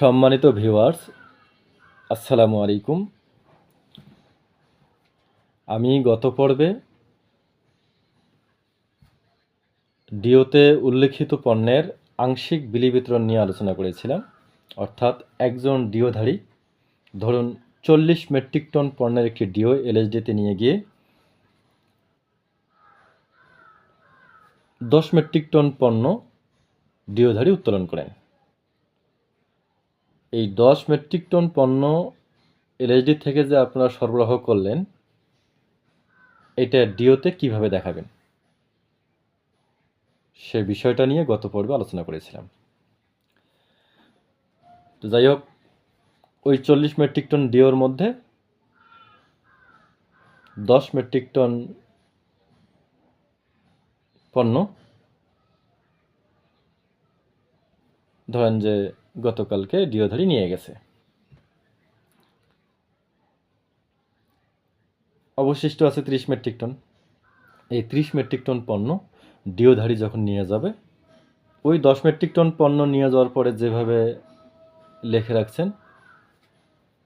সম্মানিত ভিউয়ার্স, আসসালামু আলাইকুম। আমি গত পর্বে ডিওতে উল্লেখিত পণ্যের আংশিক বিলি বিতরণ নিয়ে আলোচনা করেছিলাম। অর্থাৎ একজন ডিওধারী, ধরুন চল্লিশ মেট্রিক টন পণ্যের একটি ডিও এলএসডিতে নিয়ে গিয়ে দশ মেট্রিক টন পণ্য ডিওধারী উত্তোলন করেন। এই দশ মেট্রিক টন পণ্য এলএসডি থেকে যে আপনারা সরবরাহ করলেন, এটা ডিওতে কীভাবে দেখাবেন? সে বিষয়টা নিয়ে গত পর্বে আলোচনা করেছিলাম। তো যাই হোক, ওই চল্লিশ মেট্রিক টন ডিওর মধ্যে দশ মেট্রিক টন পণ্য ধরেন যে গতকালকে ডিওধারি নিয়ে গেছে। অবশিষ্ট আছে ত্রিশ মেট্রিক টন। এই ত্রিশ মেট্রিক টন পণ্য ডিওধারি যখন নিয়ে যাবে, ওই দশ মেট্রিক টন পণ্য নিয়ে যাওয়ার পরে যেভাবে লেখে রাখছেন,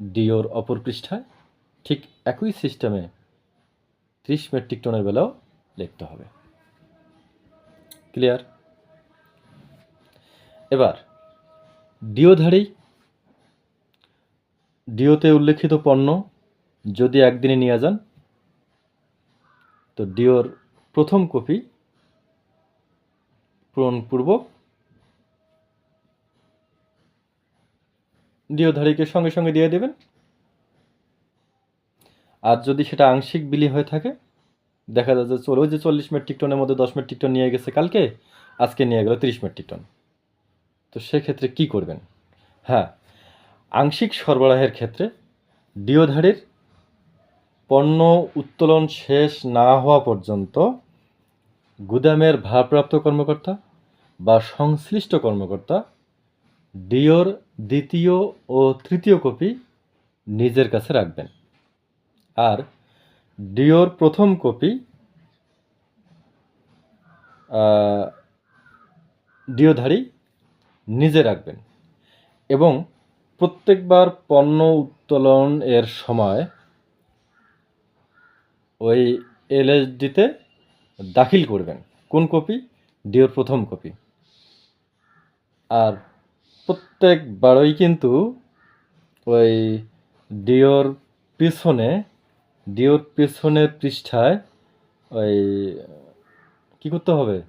ডিওর অপর পৃষ্ঠায় ঠিক একই সিস্টেমে ত্রিশ মেট্রিক টনের বেলাও লিখতে হবে। ক্লিয়ার? এবার ডিওধারী ডিওতে উল্লেখিত পণ্য যদি একদিনে নিয়ে যান, তো ডিওর প্রথম কপি পূরণপূর্বক ডিওধারীকে সঙ্গে সঙ্গে দিয়ে দেবেন। আর যদি সেটা আংশিক বিলি হয়ে থাকে, দেখা যায় যে ওই যে চল্লিশ মেট্রিক টনের মধ্যে দশ মেট্রিক টন নিয়ে গেছে কালকে, আজকে নিয়ে গেল তিরিশ মেট্রিক টন। তো সেক্ষেত্রে কি করবেন? হ্যাঁ আংশিক সরবরাহের ক্ষেত্রে ডিওধারীর পণ্য উত্তোলন শেষ না হওয়া পর্যন্ত গুদামের ভারপ্রাপ্ত কর্মকর্তা বা সংশ্লিষ্ট কর্মকর্তা ডিওর দ্বিতীয় ও তৃতীয় কপি নিজের কাছে রাখবেন। আর ডিওর প্রথম কপি ডিওধারী নিজে রাখবেন। এবং প্রত্যেকবার পণ্য উত্তোলন এর সময় ওই এলএসডিতে দাখিল করবেন। কোন কপি? ডিওর প্রথম কপি। আর প্রত্যেকবারই কিন্তু ওই ডিওর পিছনে, ডিওর পেছনের পৃষ্ঠায় ওই কী করতে হবে?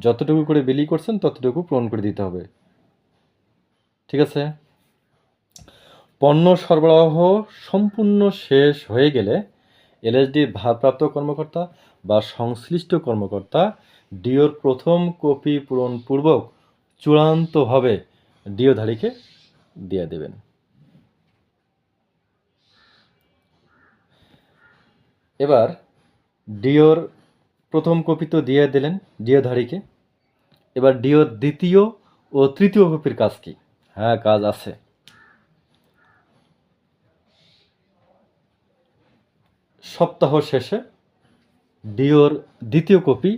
যতটুকু করে বিলি করছেন, ততটুকু পূরণ করে দিতে হবে। ঠিক আছে? পণ্য সরবরাহ সম্পূর্ণ শেষ হয়ে গেলে এলএসডির ভারপ্রাপ্ত কর্মকর্তা বা সংশ্লিষ্ট কর্মকর্তা ডিওর প্রথম কপি পূরণপূর্বক চূড়ান্তভাবে ডিওধারীকে দিয়ে দেবেন। এবার ডিওর প্রথম কপি তো দিয়ে দিলেন ডিওধারীকে এবার ডিওর দ্বিতীয় ও তৃতীয় কপির কাজ কি? হ্যাঁ কাজ আছে। সপ্তাহ শেষে ডিওর দ্বিতীয় কপি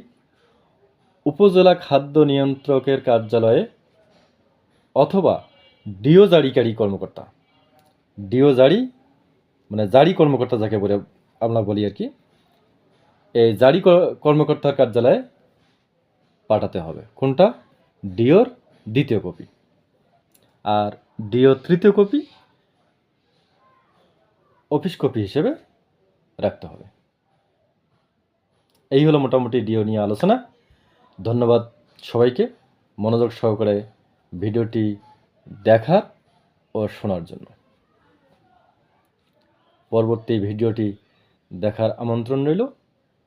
উপজেলা খাদ্য নিয়ন্ত্রকের কার্যালয়ে অথবা ডিও জারিকারী কর্মকর্তা। ডিও জারি মানে জারি কর্মকর্তা যাকে বলে আমরা বলি আর কি। এই জারি কর্মকর্তার কার্যালয়ে পাঠাতে হবে। কোনটা? ডিওর দ্বিতীয় কপি। আর ডিও তৃতীয় কপি অফিস কপি হিসেবে রাখতে হবে। এই হলো মোটামুটি ডিও নিয়ে আলোচনা। ধন্যবাদ সবাইকে মনোযোগ সহকারে ভিডিওটি দেখার ও শোনার জন্য। পরবর্তী ভিডিওটি দেখার আমন্ত্রণ রইল।